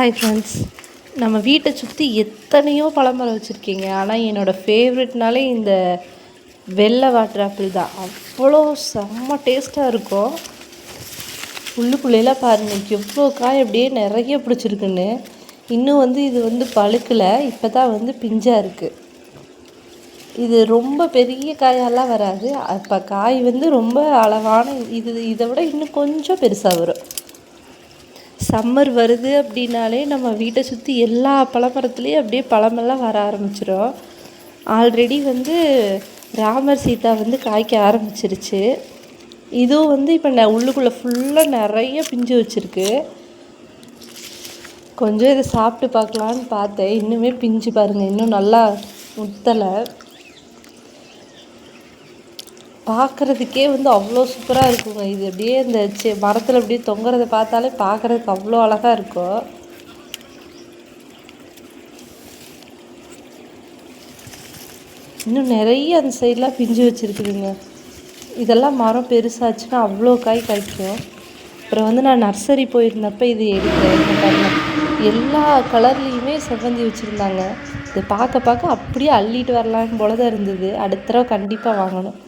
Hi friends நம்ம வீட்டை சுற்றி எத்தனையோ பழமரம் வச்சுருக்கீங்க. ஆனால் என்னோடய ஃபேவரெட்னாலே இந்த வெள்ளை வாட்டர் ஆப்பிள் தான். அவ்வளோ செம்ம டேஸ்ட்டாக இருக்கும். உள்ளுக்குள்ளேலாம் பாருங்கள் எவ்வளோ காய் அப்படியே நிறைய பிடிச்சிருக்குன்னு. இன்னும் வந்து இது வந்து பழுக்கலை. இப்போ தான் வந்து பிஞ்சாக இருக்குது இது ரொம்ப பெரிய காயெல்லாம் வராது. அப்போ காய் வந்து ரொம்ப அளவான இது இதை விட இன்னும் கொஞ்சம் பெருசாக வரும். சம்மர் வருது அப்படின்னாலே நம்ம வீட்டை சுற்றி எல்லா பழமரத்துலேயும் அப்படியே பழமெல்லாம் வர ஆரம்பிச்சிடும் ஆல்ரெடி வந்து ராமர் சீதா வந்து காய்க்க ஆரம்பிச்சிருச்சு. இதுவும் வந்து இப்போ ந உள்ளுக்குள்ளே ஃபுல்லாக நிறைய பிஞ்சு வச்சுருக்கு. கொஞ்சம் இதை சாப்பிட்டு பார்க்கலான்னு பார்த்தேன். இன்னுமே பிஞ்சு பாருங்கள் இன்னும் நல்லா முத்தலை. பார்க்குறதுக்கே வந்து அவ்வளோ சூப்பராக இருக்குங்க. இது அப்படியே இந்த செ மரத்தில் அப்படியே தொங்குறத பார்த்தாலே பார்க்குறதுக்கு அவ்வளோ அழகாக இருக்கும் இன்னும் நிறைய அந்த சைடெலாம் பிஞ்சு வச்சுருக்குதுங்க. இதெல்லாம் மரம் பெருசாச்சுன்னா அவ்வளோ காய் காய்க்கும். அப்புறம் வந்து நான் நர்சரி போயிருந்தப்போ இது எடுத்தேன். எல்லா கலர்லேயுமே செவ்வந்தி வச்சுருந்தாங்க. இதை பார்க்க பார்க்க அப்படியே அள்ளிட்டு வரலான்னு போல தான் இருந்தது. அடுத்த தடவை கண்டிப்பாக வாங்கணும்.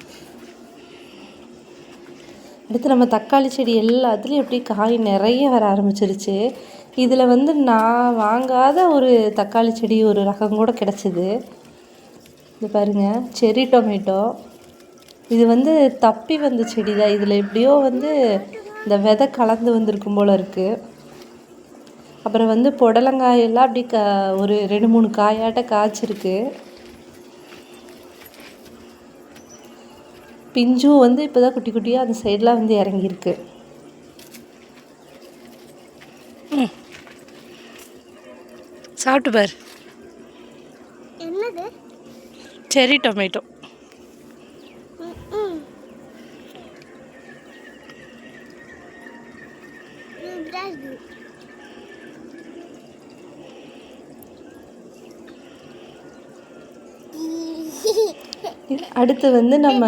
அடுத்து நம்ம தக்காளி செடி எல்லாத்துலேயும் எப்படி காய் நிறைய வர ஆரம்பிச்சிருச்சு. இதில் வந்து நான் வாங்காத ஒரு தக்காளி செடி ஒரு ரகம் கூட கிடச்சிது. இது பாருங்கள் செரி டொமேட்டோ. இது வந்து தப்பி வந்த செடி தான் இதில் எப்படியோ வந்து இந்த விதை கலந்து வந்திருக்கும் போல் இருக்குது அப்புறம் வந்து புடலங்காயெல்லாம் அப்படி க ஒரு ரெண்டு மூணு காயாட்ட காய்ச்சிருக்கு. பிஞ்சும் வந்து இப்போ தான் குட்டி குட்டியாக அந்த சைடெலாம் வந்து இறங்கியிருக்கு. சாப்பிட்டு பார். என்னது? செரி டொமேட்டோ. அடுத்து வந்து நம்ம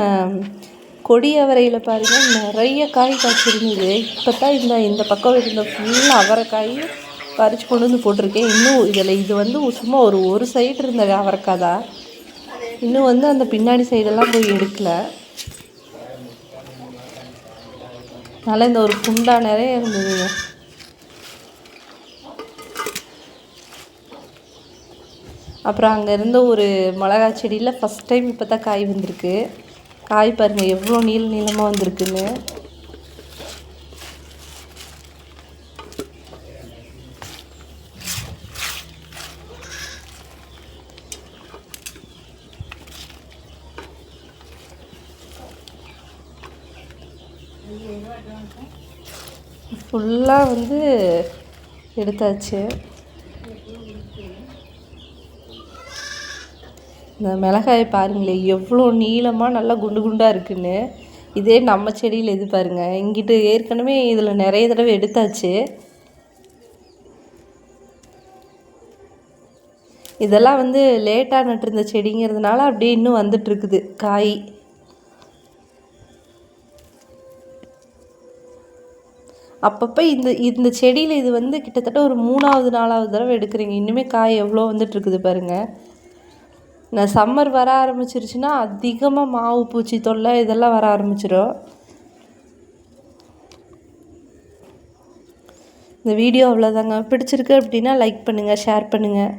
கொடி அவரையில் பாருங்கள் நிறைய காய் காய்ச்சிருந்தது. இப்போ தான் இந்த இந்த பக்கம் இருந்த ஃபுல்லாக அவரைக்காய் பறித்து கொண்டு வந்து போட்டிருக்கேன். இன்னும் இதில் இது வந்து சும்மா ஒரு ஒரு சைடு இருந்த அவரைக்காய் தான். இன்னும் வந்து அந்த பின்னாடி சைடெல்லாம் போய் எடுக்கலை. அதனால் இந்த ஒரு குண்டா நிறைய இருந்ததுங்க. அப்புறம் அங்கே இருந்த ஒரு மிளகா செடியில் ஃபஸ்ட் டைம் இப்போ தான் காய் வந்திருக்கு. காய் பாருங்கள் எவ்வளோ நீள நீளமாக வந்திருக்குன்னு. ஃபுல்லாக வந்து எடுத்தாச்சு. இந்த மிளகாயை பாருங்களேன் எவ்வளோ நீளமாக நல்லா குண்டு குண்டாக இருக்குன்னு. இதே நம்ம செடியில் இது பாருங்கள் இங்கிட்டு ஏற்கனவே இதில் நிறைய தடவை எடுத்தாச்சு. இதெல்லாம் வந்து லேட்டாக நட்டிருந்த செடிங்கிறதுனால அப்படியே இன்னும் வந்துட்டுருக்குது காய். அப்பப்போ இந்த இந்த செடியில் இது வந்து கிட்டத்தட்ட ஒரு மூணாவது நாலாவது தடவை எடுக்கிறீங்க. இன்னுமே காய் எவ்வளோ வந்துட்டுருக்குது பாருங்கள் இந்த சம்மர் வர ஆரம்பிச்சிருச்சுன்னா அதிகமாக மாவு பூச்சி தொல்லை இதெல்லாம் வர ஆரம்பிச்சிடும் இந்த வீடியோ அவ்வளோதாங்க பிடிச்சிருக்கு அப்படின்னா லைக் பண்ணுங்கள் ஷேர் பண்ணுங்கள்